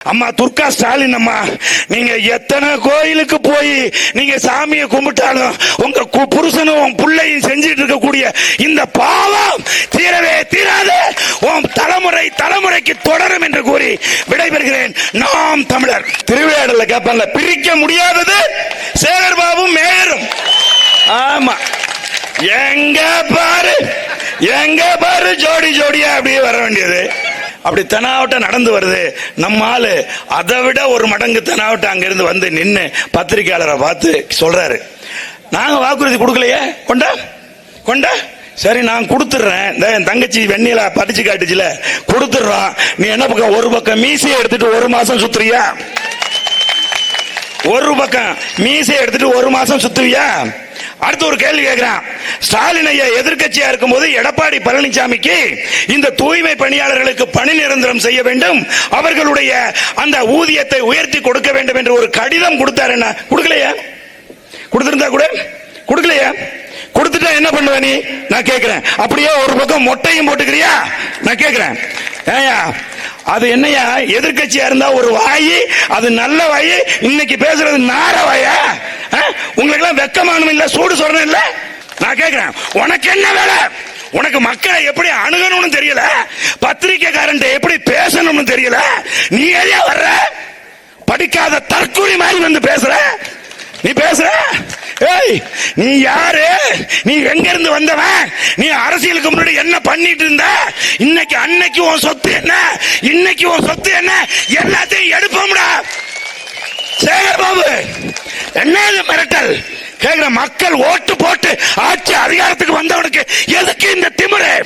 அம்மா துர்கா ஸ்டாலின் அம்மா நீங்க எத்தனை கோயிலுக்கு போய் நீங்க சாமியை கும்பிட்டாலும் உங்க கு- புருஷனும் உன் பிள்ளையும் செஞ்சிட்டு இருக்கக்கூடிய இந்த பாவம் தீரவே தீராது. உன் தலைமுறை தலைமுறைக்கு தொடரும் என்று கூறி விடைபெறுகிறேன். நாம் தமிழர். திருவிளையாடல கேட்பான்ல பிரிக்க முடியாதது சேகர் பாபு மேயரும். ஆமா. எங்க பாரு எங்க பாரு ஜோடி ஜோடியா அப்படியே வர வேண்டியது. அப்படி தெனாவட்டம் நடந்து வருது. நம்ம ஆளு அதை விட ஒரு மடங்கு தெனாவட்டம் அங்கிருந்து வந்து நின்று பத்திரிக்கையாளரை பார்த்து சொல்றாரு. நாங்க வாக்குறுதி கொடுக்கலையே? கொண்டா? கொண்டா? சரி நான் கொடுத்துட்றேன். இந்த என் தங்கச்சி வெண்ணில படிச்சு காட்டுச்சுல கொடுத்துட்றோம் நீ என்ன பக்கம் ஒரு பக்கம் மீசையை எடுத்துட்டு ஒரு மாசம் சுத்துறியா? ஒரு பக்கம் மீசையை எடுத்துட்டு ஒரு மாசம் சுத்துவியா? அடுத்து ஒரு கேள்வி கேட்கிறான். ஸ்டாலின் ஐயா எதிர்க்கட்சியா இருக்கும்போது எடப்பாடி பழனிசாமிக்கு இந்த தூய்மை பணியாளர்களுக்கு பணி நிரந்தரம் செய்ய வேண்டும். அவர்களுடைய அந்த ஊதியத்தை உயர்த்தி கொடுக்க வேண்டும் என்று ஒரு கடிதம் கொடுத்தாரு என்ன? கொடுக்கலையா? கொடுத்திருந்தா கூட? கொடுக்கலையா? கொடுத்துட்டா என்ன பண்ணுவ நீ? நான் கேட்கிறேன். அப்படியே ஒரு பக்கம் மொட்டையும் போட்டுக்கிறியா? நான் கேட்கிறேன். ஏயா அது என்னையா? எதிர்கட்சியா இருந்தா ஒரு வாயி அது நல்ல வாயி இன்னைக்கு பேசுறது நார வாயா? உங்களுக்கு எல்லாம் வெக்கமானும் இல்ல சூடு சொல்றேன் இல்ல? நான் கேக்குறேன் உனக்கு என்ன வேலை? உனக்கு மக்களை எப்படி அணுகணும்னு தெரியல? பத்திரிகைக்காரன் எப்படி பேசணும்னு தெரியல? நீ ஏரியா வர்ற? படிக்காத தற்கொலை மாதிரி வந்து பேசுற. நீ பேசுற? ஏய் நீ யாரு? நீ எங்க இருந்து வந்தவன் நீ அரசியலுக்கு முன்னாடி என்ன பண்ணிட்டு இருந்த? இன்னைக்கு அன்னைக்கு உன் சொத்து என்ன? இன்னைக்கு உன் சொத்து என்ன? எல்லாத்தையும் எடுப்போம்டா. சேகர் பாபு என்ன மிரட்டல்? கேக்குற மக்கள் ஓட்டு போட்டு ஆட்சி அதிகாரத்துக்கு வந்தவனுக்கு எதுக்கு இந்த திமிரு?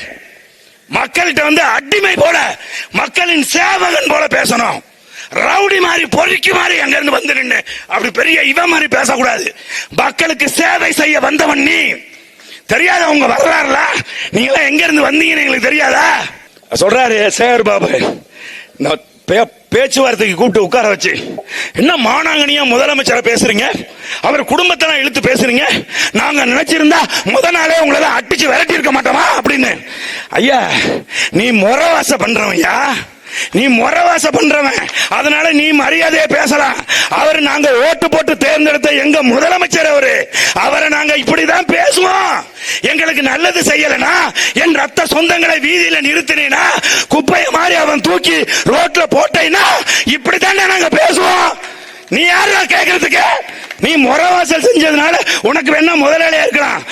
மக்கள்கிட்ட வந்து அடிமை போல மக்களின் சேவகன் போல பேசணும். ரவுடி மாதிரி பொறுக்கி மாதிரி அங்க இருந்து வந்து நின்று அப்படி பெரிய இவன் மாதிரி பேசக்கூடாது. மக்களுக்கு சேவை செய்ய வந்தவன் நீ. தெரியாத உங்க வரலாறுல? நீங்க எல்லாம் எங்க இருந்து வந்தீங்கன்னு எங்களுக்கு தெரியாதா? சொல்றாரு சேகர் பாபு. நான் பே- பேச்சுவார்த்தைக்கு கூப்பிட்டு உட்கார வச்சு. என்ன மானாங்கனியா முதலமைச்சரை பேசுறீங்க? அவர் குடும்பத்தெல்லாம் இழுத்து பேசுறீங்க? நாங்க நினைச்சிருந்தா முத நாளே உங்களை தான் அடிச்சு விரட்டி இருக்க மாட்டோமா? அப்படின்னு. ஐயா நீ முறவாச பண்றவையா நீ முறவாச பண்றவன். அதனால நீ மரியாதையை பேசலாம். அவர் நாங்க ஓட்டு போட்டு தேர்ந்தெடுத்த எங்க முதலமைச்சர் அவரு அவரை நாங்க இப்படிதான் பேசுவோம். எங்களுக்கு நல்லது செய்யலனா என் ரத்த சொந்தங்களை வீதியில நிறுத்தினா குப்பையை மாதிரி அவன் தூக்கி ரோட்ல போட்டேன்னா இப்படித்தானே நாங்க பேசுவோம். நீ யாரு கேக்குறதுக்கு? நீ முறவாசல் செஞ்சதுனால உனக்கு வேணா முதலாளியா இருக்கலாம்.